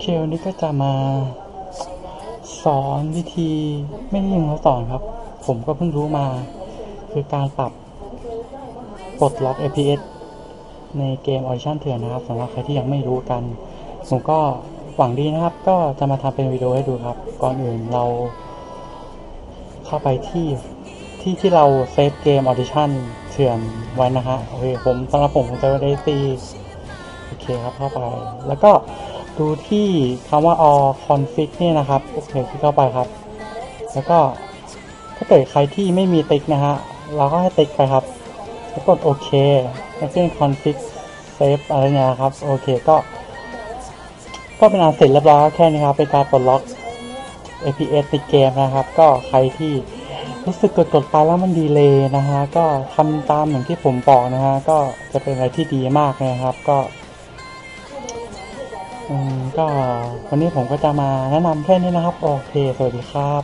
เควันนี้ก็จะมาสอนวิธีไม่ได้ยิงเขาสอนครับ ผมก็เพิ่งรู้มา คือการปรับปลดล็อก APS ในเกม Audition เถื่อนนะครับสำหรับใครที่ยังไม่รู้กัน ผมก็หวังดีนะครับ ก็จะมาทำเป็นวิดีโอให้ดูครับ ก่อนอื่นเรา เข้าไปที่ที่ที่เราเซฟเกม Audition เถื่อนไว้นะฮะโอเคผมสำหรับผมผมจะได้ตีโอเคครับเข้าไปแล้วก็ ดูที่คำว่า all config เนี่ยนะครับโอเคคลิกเข้าไปครับ แล้วก็ถ้าเกิดใครที่ไม่มีติ๊กนะฮะเราก็ให้ติ๊กไปครับแล้วกดโอเคแล้วขึ้น config save อะไรเนี่ยครับโอเคก็ ก็เป็นอันเสร็จเรียบร้อยแล้วแค่นี้ครับเป็นการปลดล็อก APS ในเกมนะครับ ก็ใครที่รู้สึกกดกดไปแล้วมันดีเลยนะฮะก็ทำตามอย่างที่ผมบอกนะฮะก็จะเป็นอะไรที่ดีมากเลยนะครับ ก็ อืมก็วันนี้ผมก็จะมาแนะนำแค่นี้นะครับ โอเค สวัสดีครับ